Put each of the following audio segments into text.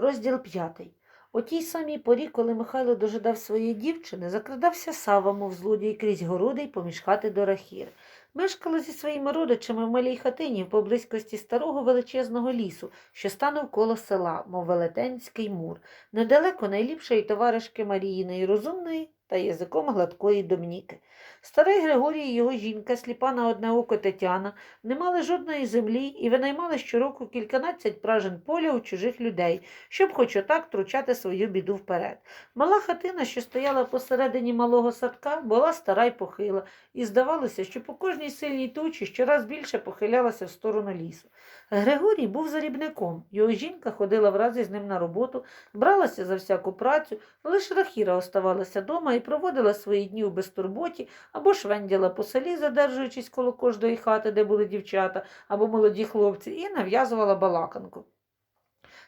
Розділ п'ятий. О тій самій порі, коли Михайло дожидав своєї дівчини, закрадався Сава, мов злодій крізь городи й поміж хати до рахір. Мешкала зі своїми родичами в малій хатині в поблизькості старого величезного лісу, що станув коло села, мов велетенський мур, недалеко найліпшої товаришки Маріїної розумної та язиком гладкої Домніки. Старий Григорій і його жінка, сліпа на одне око Тетяна, не мали жодної землі і винаймали щороку кільканадцять пражен поля у чужих людей, щоб хоч отак тручати свою біду вперед. Мала хатина, що стояла посередині малого садка, була стара й похила, і здавалося, що по кожній сильній тучі щораз більше похилялася в сторону лісу. Григорій був зарібником, його жінка ходила враз із ним на роботу, бралася за всяку працю, лише Рахіра оставалася дома і проводила свої дні у безтурботі або швенділа по селі, задержуючись коло кожної хати, де були дівчата або молоді хлопці, і нав'язувала балаканку.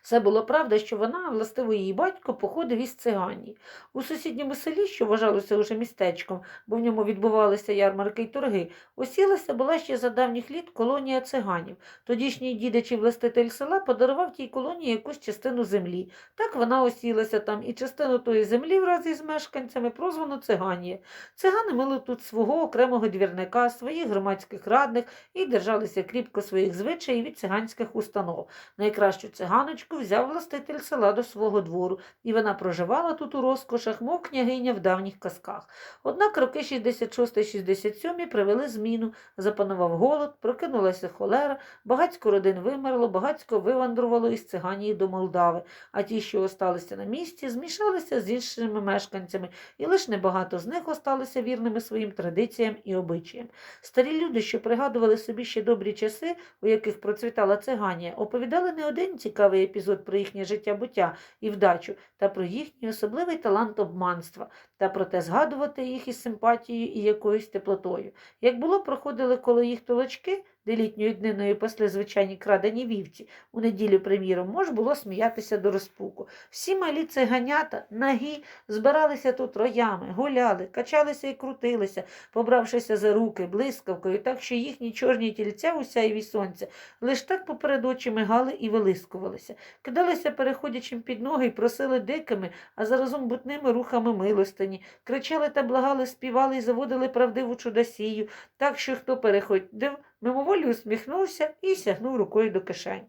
Все було правда, що вона, властиво її батько, походив із циганії. У сусідньому селі, що вважалося уже містечком, бо в ньому відбувалися ярмарки й торги, осілася була ще за давніх літ колонія циганів. Тодішній дідич і властитель села подарував тій колонії якусь частину землі. Так вона осілася там, і частину тої землі враз із мешканцями прозвано циганія. Цигани мали тут свого окремого двірника, своїх громадських радних і держалися кріпко своїх звичаїв від циганських установ. Найкращу циганочку взяв властитель села до свого двору, і вона проживала тут у розкошах, мов княгиня в давніх казках. Однак роки 66-67 привели зміну, запанував голод, прокинулася холера, багацько родин вимерло, багацько вивандрувало із циганії до Молдави, а ті, що осталися на місці, змішалися з іншими мешканцями, і лише небагато з них осталися вірними своїм традиціям і обичаям. Старі люди, що пригадували собі ще добрі часи, у яких процвітала циганія, оповідали не один цікавий епізод про їхнє життя буття і вдачу, та про їхній особливий талант обманства, та про те згадувати їх із симпатією і якоюсь теплотою. Як було, проходили коло їх толочки, де літньою дниною пасли звичайні крадені вівці, у неділю, приміром, мож було сміятися до розпуку. Всі малі циганята, нагі, збиралися тут роями, гуляли, качалися і крутилися, побравшися за руки, блискавкою, так що їхні чорні тільця у сяйві сонця лиш так поперед очі мигали і вилискувалися, кидалися переходячим під ноги і просили дикими, а заразом бутними рухами милостині, кричали та благали, співали і заводили правдиву чудосію, так що хто переходив, мимоволі усміхнувся і сягнув рукою до кишень.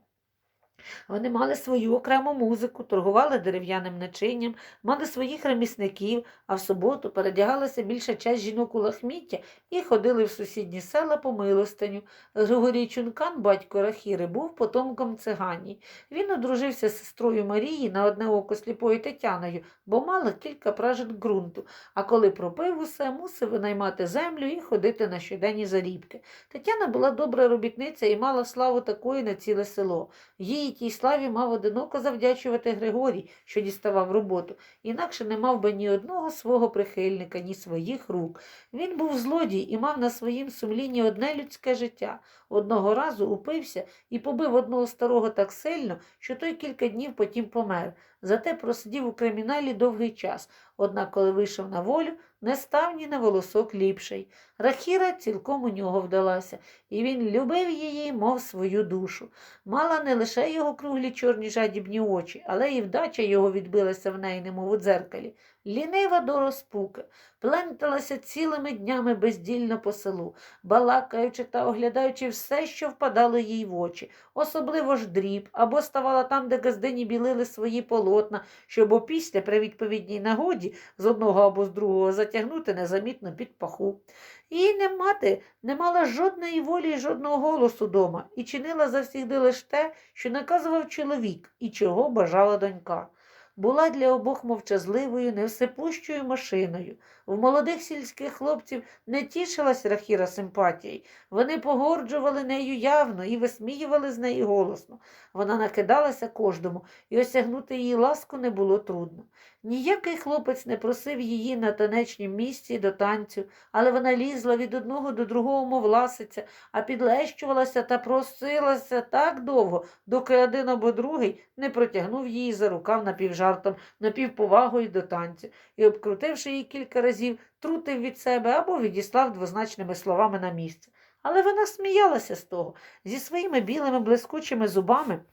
Вони мали свою окрему музику, торгували дерев'яним начинням, мали своїх ремісників, а в суботу передягалася більша часть жінок у лахміття і ходили в сусідні села по милостиню. Григорій Чункан, батько Рахіри, був потомком цигані. Він одружився з сестрою Марії на одне око сліпою Тетяною, бо мала кілька пражин ґрунту, а коли пропив усе, мусив винаймати землю і ходити на щоденні зарібки. Тетяна була добра робітниця і мала славу такої на ціле село. Їй тій славі мав одиноко завдячувати Григорій, що діставав роботу, інакше не мав би ні одного свого прихильника, ні своїх рук. Він був злодій і мав на своїм сумлінні одне людське життя. Одного разу упився і побив одного старого так сильно, що той кілька днів потім помер. Зате просидів у криміналі довгий час. Однак, коли вийшов на волю, не став ні на волосок ліпший. Рахіра цілком у нього вдалася, і він любив її, мов свою душу. Мала не лише його круглі чорні жадібні очі, але і вдача його відбилася в неї, немов у дзеркалі. Лінива до розпуки, пленталася цілими днями бездільно по селу, балакаючи та оглядаючи все, що впадало їй в очі, особливо ж дріб, або ставала там, де газдині білили свої полотна, щоб опісля при відповідній нагоді з одного або з другого затягнути незамітно під паху. Її не мати не мала жодної волі і жодного голосу дома і чинила завсігди лише те, що наказував чоловік і чого бажала донька. Була для обох мовчазливою, невсепущою машиною. В молодих сільських хлопців не тішилась Рахіра симпатією. Вони погорджували нею явно і висміювали з неї голосно. Вона накидалася кожному, і осягнути її ласку не було трудно. Ніякий хлопець не просив її на танечнім місці до танцю, але вона лізла від одного до другого, мов ласиця, а підлещувалася та просилася так довго, доки один або другий не протягнув її за рукав напівжартом, напівповагою до танцю, і, обкрутивши її кілька разів, трутив від себе або відіслав двозначними словами на місце. Але вона сміялася з того, зі своїми білими блискучими зубами.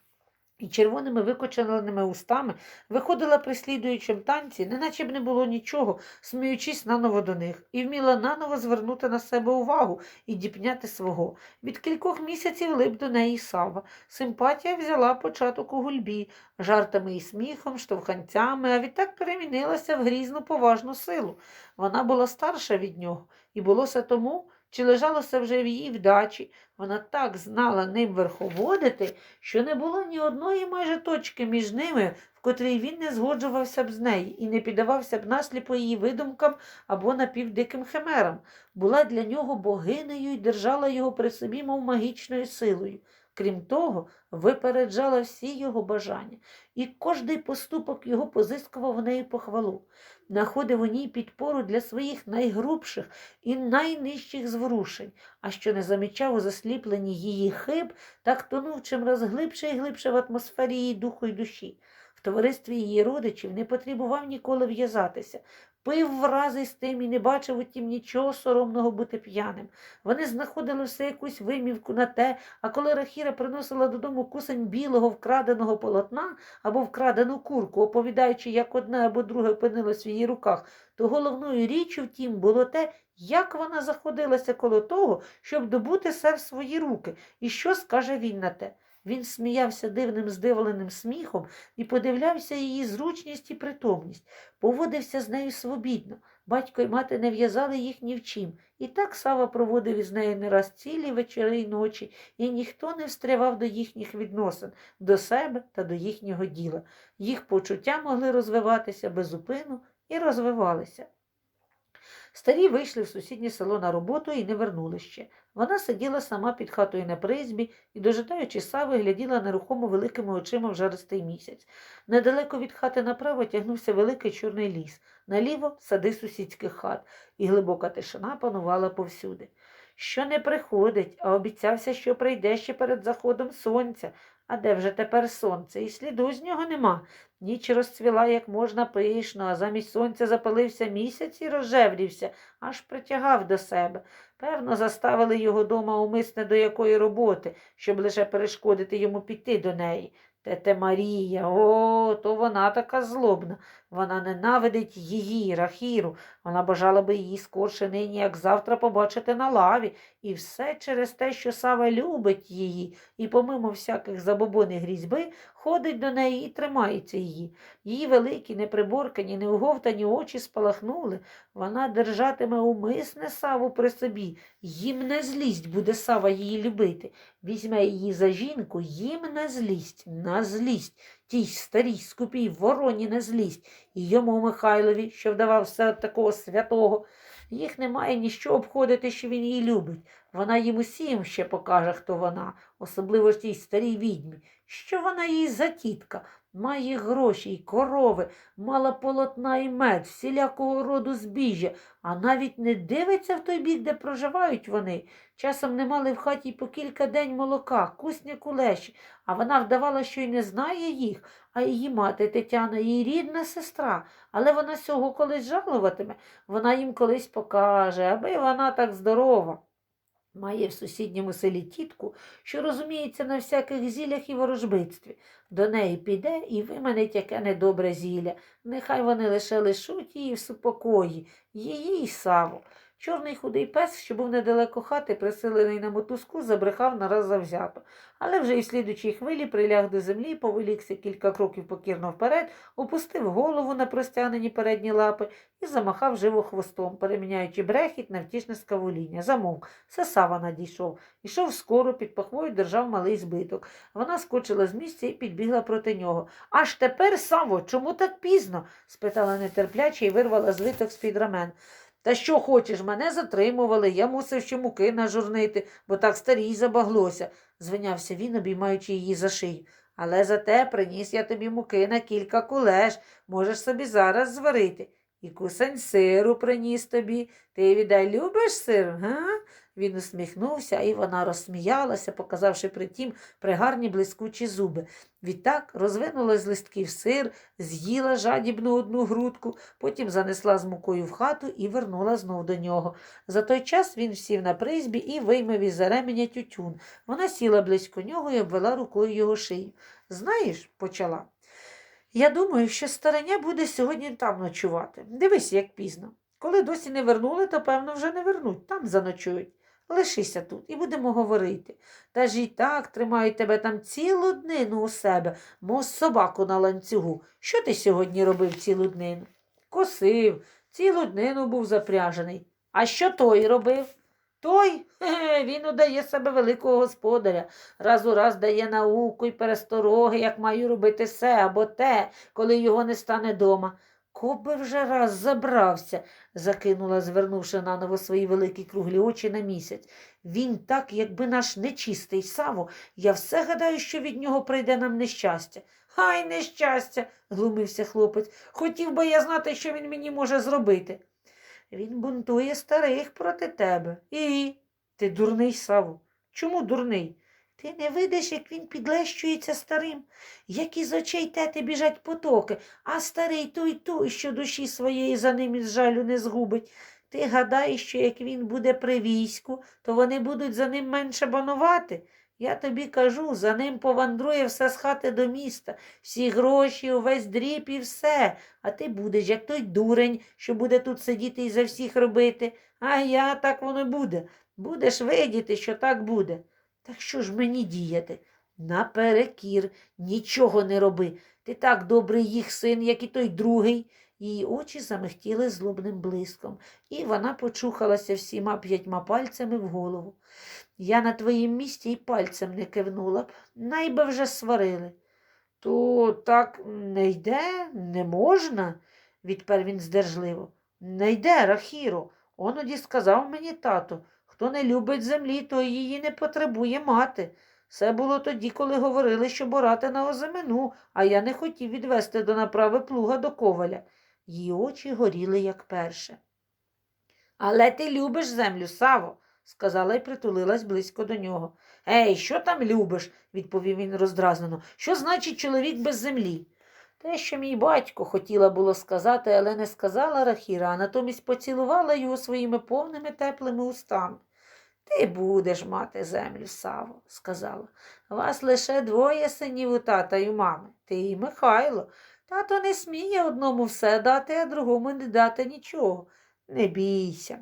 І червоними викоченими устами виходила прислідуючим танці, неначе б не було нічого, сміючись наново до них, і вміла наново звернути на себе увагу і діпняти свого. Від кількох місяців лип до неї Сава. Симпатія взяла початок у гульбі, жартами і сміхом, штовханцями, а відтак перемінилася в грізну поважну силу. Вона була старша від нього, і було це тому, чи лежалося вже в її вдачі. Вона так знала ним верховодити, що не було ні одної майже точки між ними, в котрій він не згоджувався б з нею і не піддавався б насліпо її видумкам або напівдиким химерам. Була для нього богинею і держала його при собі, мов магічною силою. Крім того, випереджала всі його бажання, і кожний поступок його позискував в неї похвалу, находив у ній підпору для своїх найгрубших і найнижчих зворушень, а що не замічав у засліпленні її хиб, так тонув чимраз глибше і глибше в атмосфері її духу й душі. В товаристві її родичів не потребував ніколи в'язатися, пив врази з тим і не бачив утім нічого соромного бути п'яним. Вони знаходили все якусь вимівку на те, а коли Рахіра приносила додому кусень білого вкраденого полотна або вкрадену курку, оповідаючи, як одне або друге опинилось в її руках, то головною річчю втім було те, як вона заходилася коло того, щоб добути все в свої руки, і що скаже він на те. Він сміявся дивним здивленим сміхом і подивлявся її зручність і притомність, поводився з нею свобідно. Батько й мати не в'язали їх ні в чим. І так Сава проводив із нею не раз цілі вечори й ночі, і ніхто не встрявав до їхніх відносин, до себе та до їхнього діла. Їх почуття могли розвиватися безупину і розвивалися. Старі вийшли в сусіднє село на роботу і не вернули ще. Вона сиділа сама під хатою на призбі і, дожидаючи сави, гляділа нерухомо великими очима в жаристий місяць. Недалеко від хати направо тягнувся великий чорний ліс, наліво сади сусідських хат, і глибока тишина панувала повсюди. Що не приходить, а обіцявся, що прийде ще перед заходом сонця. А де вже тепер сонце? І сліду з нього нема. Ніч розцвіла як можна пишно, а замість сонця запалився місяць і розжеврівся, аж притягав до себе. Певно, заставили його дома умисне до якої роботи, щоб лише перешкодити йому піти до неї. Тете Марія, о, то вона така злобна. Вона ненавидить її, Рахіру. Вона бажала би її скорше нині, як завтра побачити на лаві. І все через те, що Сава любить її, і, помимо всяких забобон грізьби, ходить до неї і тримається її. Її великі, неприборкані, неуговтані очі спалахнули. Вона держатиме умисне Саву при собі. Їм не злість буде Сава її любити. Візьме її за жінку, їм не злість, на злість, тій старій скупій вороні не злість, і йому Михайлові, що вдавався такого святого. Їх немає ніщо обходити, що він її любить. Вона їм усім ще покаже, хто вона, особливо ж тій старій відьмі. Що вона їй за тітка? Має гроші й корови, мала полотна і мед, всілякого роду збіжжя, а навіть не дивиться в той бік, де проживають вони. Часом не мали в хаті по кілька день молока, кусня кулеші, а вона вдавала, що й не знає їх, а її мати Тетяна, її рідна сестра. Але вона сього колись жалуватиме, вона їм колись покаже, аби вона так здорова. Має в сусідньому селі тітку, що розуміється на всяких зіллях і ворожбитстві. До неї піде і виманить яке недобре зілля. Нехай вони лише лишуть її в супокої, її й саву. Чорний худий пес, що був недалеко хати, присилений на мотузку, забрехав нараз завзято. Але вже в слідучій хвилі приляг до землі, повелікся кілька кроків покірно вперед, опустив голову на простягнені передні лапи і замахав живо хвостом, переміняючи брехіт на втішне скавуління. Замовк. Все сава надійшов. Ішов скоро, під пахвою держав малий збиток. Вона скочила з місця і підбігла проти нього. Аж тепер, Саво, чому так пізно? спитала нетерпляче і вирвала звиток з-під рамен. Та що хочеш, мене затримували, я мусив ще муки нажурнити, бо так старій забаглося, звинявся він, обіймаючи її за шию. Але зате приніс я тобі муки на кілька кулеш, можеш собі зараз зварити. І кусень сиру приніс тобі. Ти віддай любиш сир, га? Він усміхнувся, і вона розсміялася, показавши притім пригарні блискучі зуби. Відтак розвинула з листків сир, з'їла жадібну одну грудку, потім занесла з мукою в хату і вернула знов до нього. За той час він сів на призбі і виймав із за ременя тютюн. Вона сіла близько нього і обвела рукою його шию. Знаєш, почала. Я думаю, що стареня буде сьогодні там ночувати. Дивись, як пізно. Коли досі не вернули, то певно вже не вернуть, там заночують. Лишися тут і будемо говорити. Та ж і так тримають тебе там цілу днину у себе, мов собаку на ланцюгу. Що ти сьогодні робив цілу днину? Косив, цілу днину був запряжений. А що той робив? Той він удає себе великого господаря, раз у раз дає науку і перестороги, як маю робити се або те, коли його не стане дома. Коби вже раз забрався, закинула, звернувши наново свої великі круглі очі на місяць. Він так, якби наш нечистий Саво, я все гадаю, що від нього прийде нам нещастя. Хай нещастя, глумився хлопець. Хотів би я знати, що він мені може зробити. Він бунтує старих проти тебе. І ти дурний, Саву. Чому дурний? Ти не видиш, як він підлещується старим, як із очей тети біжать потоки, а старий той той, що душі своєї за ним із жалю не згубить. Ти гадаєш, що як він буде при війську, то вони будуть за ним менше банувати? Я тобі кажу, за ним повандрує все з хати до міста, всі гроші, увесь дріб і все. А ти будеш, як той дурень, що буде тут сидіти і за всіх робити. А я так воно буде. Будеш видіти, що так буде. Так що ж мені діяти? Наперекір, нічого не роби. Ти так добрий їх син, як і той другий. Її очі замихтіли злобним блиском, і вона почухалася всіма п'ятьма пальцями в голову. Я на твоїм місці й пальцем не кивнула б, найби вже сварили. То так не йде, не можна, відпер він здержливо. Не йде, Рахіро. Оноді сказав мені тато, хто не любить землі, то її не потребує мати. Все було тоді, коли говорили, що борати на озимину, а я не хотів відвести до направи плуга до коваля. Її очі горіли, як перше. Але ти любиш землю, Саво, сказала і притулилась близько до нього. Ей, що там любиш? відповів він роздразнено. Що значить чоловік без землі? Те, що мій батько хотіла було сказати, але не сказала Рахіра, а натомість поцілувала його своїми повними теплими устами. Ти будеш мати землю, Саво, сказала. Вас лише двоє синів у тата й у мами, ти і Михайло. Тато не сміє одному все дати, а другому не дати нічого. Не бійся.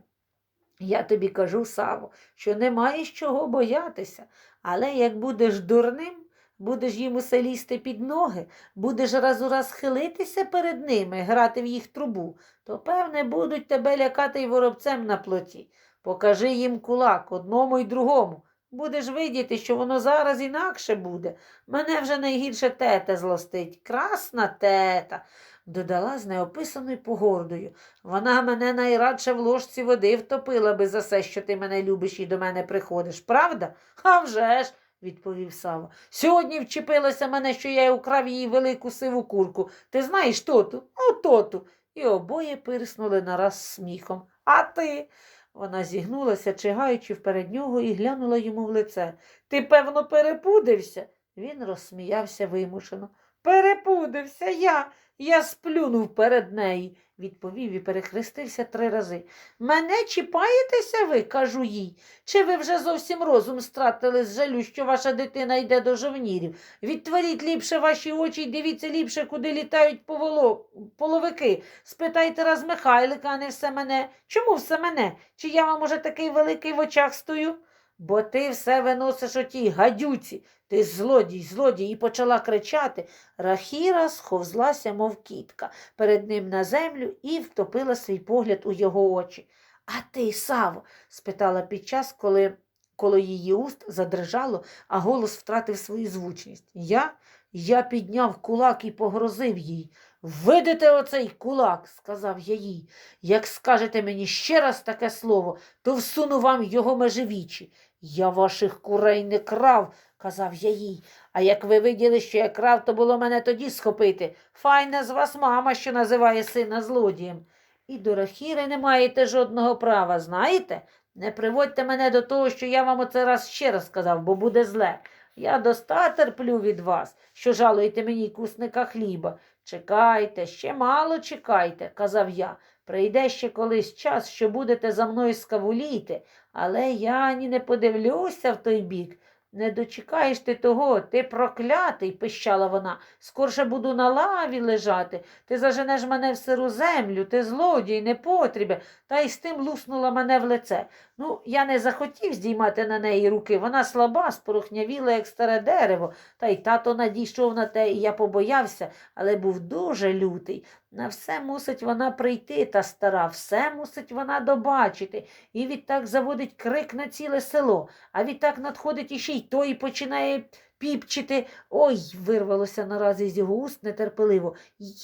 Я тобі кажу, Саво, що не маєш чого боятися, але як будеш дурним, будеш їм усе лізти під ноги, будеш раз у раз хилитися перед ними, грати в їх трубу, то, певне, будуть тебе лякати й воробцем на плоті. Покажи їм кулак одному й другому. Будеш видіти, що воно зараз інакше буде. Мене вже найгірше тета злостить. Красна тета, додала з неописаною погордою. Вона мене найрадше в ложці води втопила би за все, що ти мене любиш і до мене приходиш, правда? А вже ж, відповів Сава. Сьогодні вчепилася мене, що я украв її велику сиву курку. Ти знаєш тоту? Ну, тоту. І обоє пирснули нараз сміхом. А ти? Вона зігнулася, чигаючи вперед нього, і глянула йому в лице. Ти, певно, перепудився? Він розсміявся вимушено. Перепудився я. Я сплюнув перед нею, відповів і перехрестився три рази. Мене чіпаєтеся ви, кажу їй. Чи ви вже зовсім розум стратили з жалю, що ваша дитина йде до жовнірів? Відтворіть ліпше ваші очі і дивіться ліпше, куди літають поволо... половики. Спитайте раз Михайлика, а не все мене. Чому все мене? Чи я вам уже такий великий в очах стою? Бо ти все виносиш отій гадюці. Ти злодій, злодій, і почала кричати. Рахіра сховзлася, мов кітка, перед ним на землю і втопила свій погляд у його очі. А ти, Саво? спитала під час, коли коло її уст задрижало, а голос втратив свою звучність. Я? Я підняв кулак і погрозив їй. Видите оцей кулак, сказав я їй. Як скажете мені ще раз таке слово, то всуну вам його межевічі. Я ваших курей не крав, казав я їй. А як ви виділи, що я крав, то було мене тоді схопити. Файна з вас мама, що називає сина злодієм. І до Рахіри не маєте жодного права, знаєте? Не приводьте мене до того, що я вам оце раз ще раз сказав, бо буде зле. Я доста терплю від вас, що жалуєте мені кусника хліба. Чекайте, ще мало чекайте, казав я. Прийде ще колись час, що будете за мною скавуліти, але я ні не подивлюся в той бік. Не дочекаєш ти того, ти проклятий, пищала вона. Скорше буду на лаві лежати. Ти заженеш мене в сиру землю, ти злодій, непотрібе, та й з тим луснула мене в лице. Ну, я не захотів здіймати на неї руки. Вона слаба, спорохнявіла, як старе дерево. Та й тато надійшов на те, і я побоявся, але був дуже лютий. На все мусить вона прийти, та стара, все мусить вона добачити. І відтак заводить крик на ціле село, а відтак надходить іще й той починає піпчити. Ой, вирвалося нараз із його уст нетерпеливо.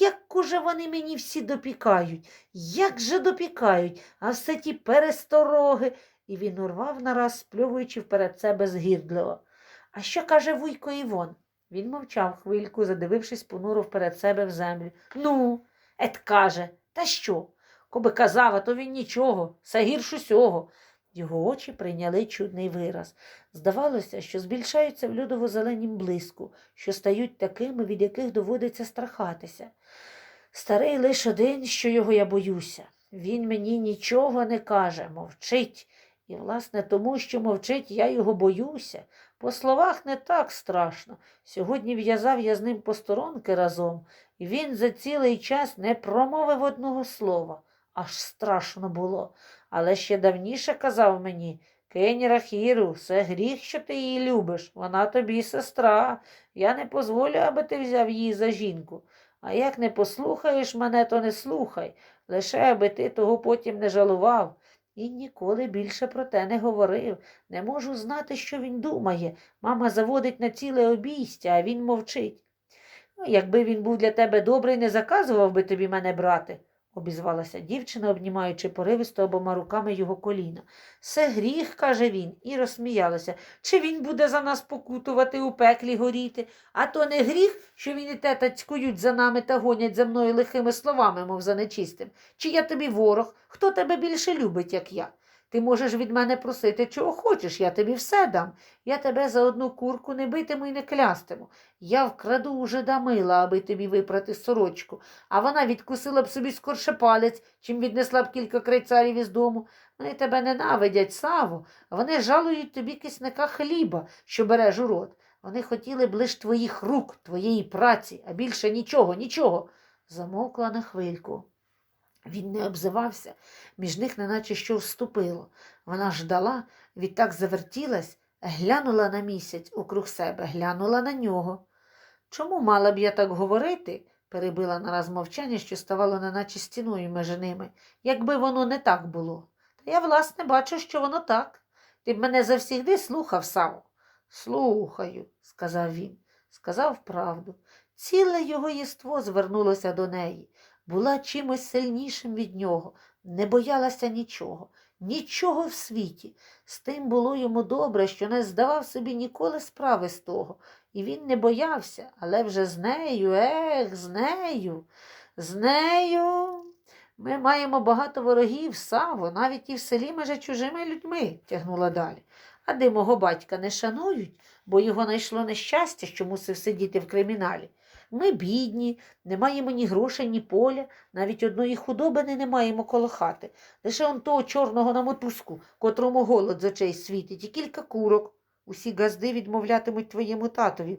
Як уже вони мені всі допікають, як же допікають, а все ті перестороги. І він урвав нараз, спльовуючи вперед себе згірдливо. А що каже вуйко Івон? Він мовчав хвильку, задивившись понуро вперед себе в землю. Ну, ет каже, та що? Коби казав, а то він нічого, все гірш усього. Його очі прийняли чудний вираз. Здавалося, що збільшаються в льодово-зеленім блиску, що стають такими, від яких доводиться страхатися. Старий лиш один, що його я боюся. Він мені нічого не каже, мовчить. І, власне, тому, що мовчить, я його боюся. По словах не так страшно. Сьогодні в'язав я з ним посторонки разом, і він за цілий час не промовив одного слова. Аж страшно було. Але ще давніше казав мені Кинь Рахіру, все гріх, що ти її любиш. Вона тобі сестра. Я не дозволю, аби ти взяв її за жінку. А як не послухаєш мене, то не слухай, лише аби ти того потім не жалував. І ніколи більше про те не говорив. Не можу знати, що він думає. Мама заводить на ціле обійстя, а він мовчить. Ну, якби він був для тебе добрий, не заказував би тобі мене брати, обізвалася дівчина, обнімаючи поривисто обома руками його коліна. Це гріх, каже він, і розсміялася. Чи він буде за нас покутувати у пеклі горіти? А то не гріх, що він і тета цькують за нами та гонять за мною лихими словами, мов за нечистим. Чи я тобі ворог? Хто тебе більше любить, як я? Ти можеш від мене просити, чого хочеш, я тобі все дам. Я тебе за одну курку не битиму і не клястиму. Я вкраду у жида мила, аби тобі випрати сорочку, а вона відкусила б собі скорше палець, чим віднесла б кілька крайцарів із дому. Вони тебе ненавидять, Саво, вони жалують тобі кисника хліба, що береш у рот. Вони хотіли б лиш твоїх рук, твоєї праці, а більше нічого, нічого. Замовкла на хвильку. Він не обзивався, між них неначе що вступило. Вона ждала, відтак завертілась, глянула на місяць округ себе, глянула на нього. Чому мала б я так говорити? перебила нараз мовчання, що ставало неначе стіною між ними, якби воно не так було. Та я, власне, бачу, що воно так. Ти б мене завсігди слухав, Саво. Слухаю, сказав він, сказав правду. Ціле його єство звернулося до неї, була чимось сильнішим від нього, не боялася нічого, нічого в світі. З тим було йому добре, що не здавав собі ніколи справи з того. І він не боявся, але вже з нею, ех, з нею, з нею. Ми маємо багато ворогів, Саво, навіть і в селі меже чужими людьми, тягнула далі. А де мого батька не шанують, бо його найшло нещастя, що мусив сидіти в криміналі. Ми бідні, не маємо ні грошей, ні поля, навіть одної худобини не маємо коло хати. Лише он того чорного на мотузку, котрому голод з очей світить, і кілька курок. Усі газди відмовлятимуть твоєму татові.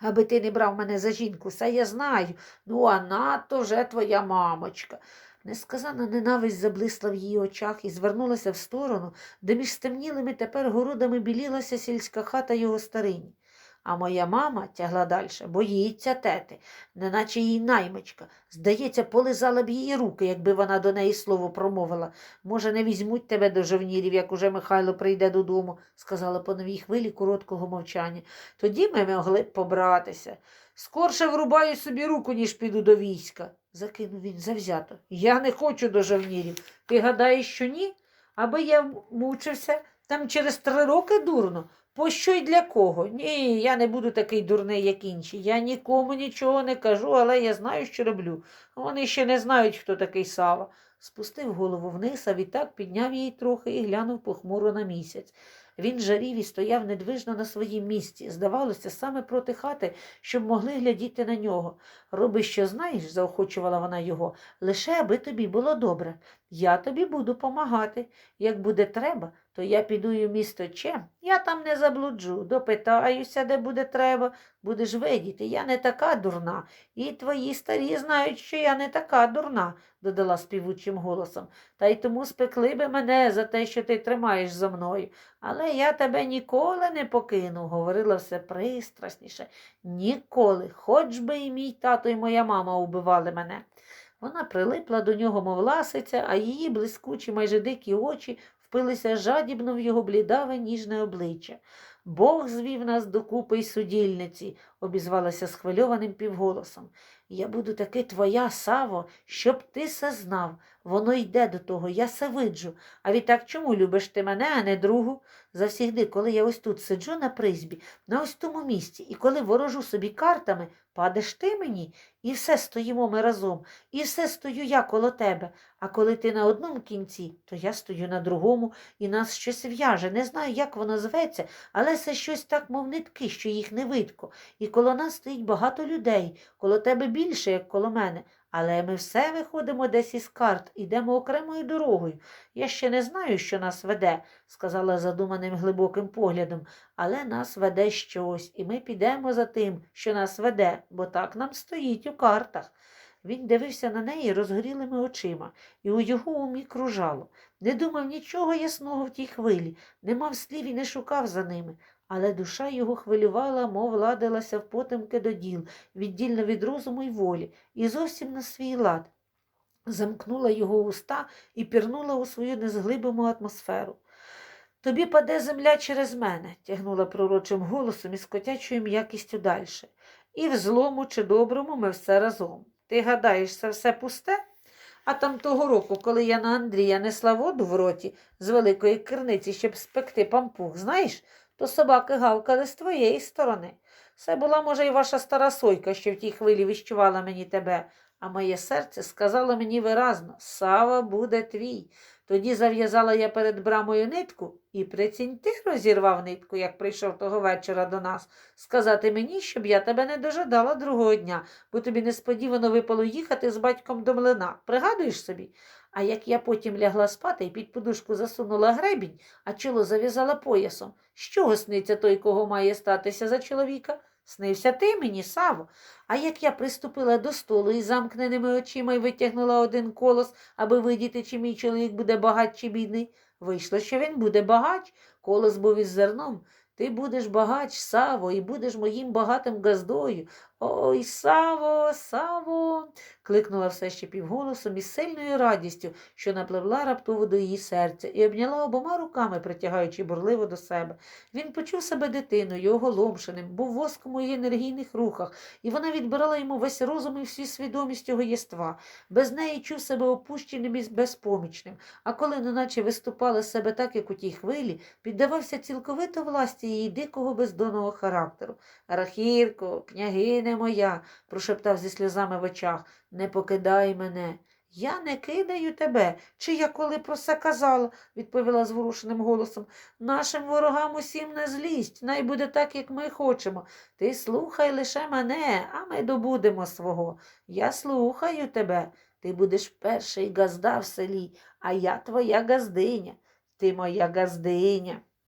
Аби ти не брав мене за жінку, все я знаю. Ну, а надто вже твоя мамочка. Несказана ненависть заблисла в її очах і звернулася в сторону, де між стемнілими тепер городами білілася сільська хата його старині. А моя мама тягла далі, боїться тети, неначе її наймичка. Здається, полизала б її руки, якби вона до неї слово промовила. Може, не візьмуть тебе до жовнірів, як уже Михайло прийде додому, сказала по новій хвилі короткого мовчання. Тоді ми могли б побратися. Скорше врубаю собі руку, ніж піду до війська, закинув він завзято. Я не хочу до жовнірів. Ти гадаєш, що ні? Аби я мучився там через три роки дурно. Пощо й для кого? Ні, я не буду такий дурний, як інші. Я нікому нічого не кажу, але я знаю, що роблю. Вони ще не знають, хто такий Сава. Спустив голову вниз, а відтак підняв її трохи і глянув похмуро на місяць. Він жарів і стояв недвижно на своїм місці. Здавалося, саме проти хати, щоб могли глядіти на нього. Роби, що знаєш, заохочувала вона його, лише аби тобі було добре. Я тобі буду помагати. Як буде треба, то я піду у місто Чем, я там не заблуджу, допитаюся, де буде треба, будеш видіти, я не така дурна, і твої старі знають, що я не така дурна, додала співучим голосом, та й тому спекли би мене за те, що ти тримаєш за мною. Але я тебе ніколи не покину, говорила все пристрасніше. Ніколи, хоч би і мій тато, і моя мама убивали мене. Вона прилипла до нього, мов ласиця, а її блискучі, майже дикі очі впилися жадібно в його блідаве ніжне обличчя. Бог звів нас докупи й судільниці, обізвалася схвильованим півголосом. Я буду таки твоя, Саво, щоб ти се знав. Воно йде до того, я се виджу. А відтак чому любиш ти мене, а не другу? Завсігди, коли я ось тут сиджу на призбі, на ось тому місці, і коли ворожу собі картами, падеш ти мені, і все стоїмо ми разом, і все стою я коло тебе. А коли ти на одному кінці, то я стою на другому, і нас щось в'яже. Не знаю, як воно зветься, але це щось так, мов нитки, що їх не видко. І коло нас стоїть багато людей, коло тебе більше, як коло мене. Але ми все виходимо десь із карт, ідемо окремою дорогою. Я ще не знаю, що нас веде, сказала задуманим глибоким поглядом, але нас веде щось, і ми підемо за тим, що нас веде, бо так нам стоїть у картах. Він дивився на неї розгорілими очима, і у його умі кружало. Не думав нічого ясного в тій хвилі, не мав слів і не шукав за ними. Але душа його хвилювала, мов ладилася в потемки до діл, віддільно від розуму й волі, і зовсім на свій лад. Замкнула його уста і пірнула у свою незглибому атмосферу. Тобі паде земля через мене, тягнула пророчим голосом із котячою м'якістю дальше. І в злому чи доброму ми все разом. Ти гадаєш, це все пусте? А там того року, коли я на Андрія несла воду в роті з великої керниці, щоб спекти пампух, знаєш, то собаки гавкали з твоєї сторони. Це була, може, і ваша стара сойка, що в тій хвилі віщувала мені тебе, а моє серце сказало мені виразно Сава буде твій. Тоді зав'язала я перед брамою нитку, і прицінь ти розірвав нитку, як прийшов того вечора до нас, сказати мені, щоб я тебе не дожидала другого дня, бо тобі несподівано випало їхати з батьком до млина. Пригадуєш собі? А як я потім лягла спати і під подушку засунула гребінь, а чоло зав'язала поясом, з чого сниться той, кого має статися за чоловіка? Снився ти мені, Саво. А як я приступила до столу із замкненими очима і витягнула один колос, аби видіти, чи мій чоловік буде багач чи бідний, вийшло, що він буде багач, колос був із зерном. Ти будеш багач, Саво, і будеш моїм багатим газдою. Ой, Саво, Саво. кликнула все ще півголосом із сильною радістю, що напливла раптово до її серця, і обняла обома руками, притягаючи бурливо до себе. Він почув себе дитиною, оголомшеним, був воском у її енергійних рухах, і вона відбирала йому весь розум і всю свідомість його єства. Без неї чув себе опущеним і безпомічним, а коли неначе виступала з себе так, як у тій хвилі, піддавався цілковито власті її дикого бездонного характеру. Рахірко, княгине моя, прошептав зі сльозами в очах, не покидай мене. Я не кидаю тебе, чи я коли про це казала, відповіла зворушеним голосом. Нашим ворогам усім не злість, най буде так, як ми хочемо. Ти слухай лише мене, а ми добудемо свого. Я слухаю тебе. Ти будеш перший газда в селі, а я твоя газдиня. Ти моя газдиня.